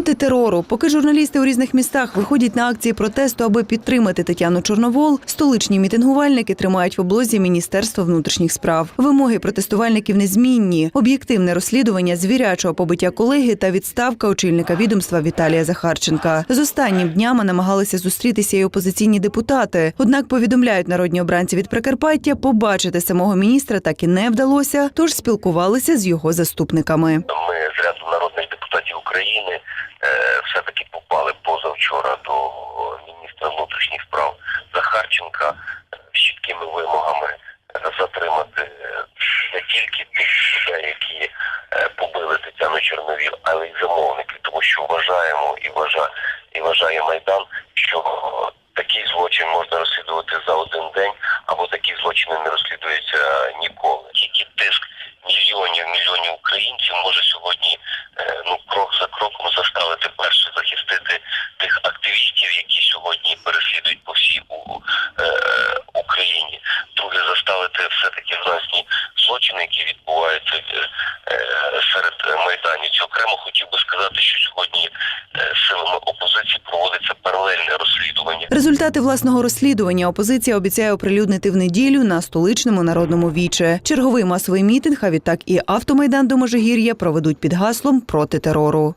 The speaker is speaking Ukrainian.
Проти терору, поки журналісти у різних містах виходять на акції протесту, аби підтримати Тетяну Чорновол, столичні мітингувальники тримають в облозі Міністерство внутрішніх справ. Вимоги протестувальників незмінні: об'єктивне розслідування звірячого побиття колеги та відставка очільника відомства Віталія Захарченка. З останнім днями намагалися зустрітися й опозиційні депутати. Однак повідомляють народні обранці від Прикарпаття, побачити самого міністра так і не вдалося, тож спілкувалися з його заступниками. Все-таки попали позавчора до міністра внутрішніх справ Захарченка е, з чіткими вимогами затримати е, не тільки тих людей, які е, побили Тетяну Чорновіл, але й замовників, тому що вважаємо і вважає, і вважає Майдан, що такий злочин можна розслідувати за один день, або такі злочини не розслідуються ніколи. Заставити все таки власні злочини, які відбуваються е, е, серед майданівців. Окремо хотів би сказати, що сьогодні е, силами опозиції проводиться паралельне розслідування. Результати власного розслідування опозиція обіцяє оприлюднити в неділю на столичному народному віче. Черговий масовий мітинг, а відтак і автомайдан до Можигір'я проведуть під гаслом проти терору.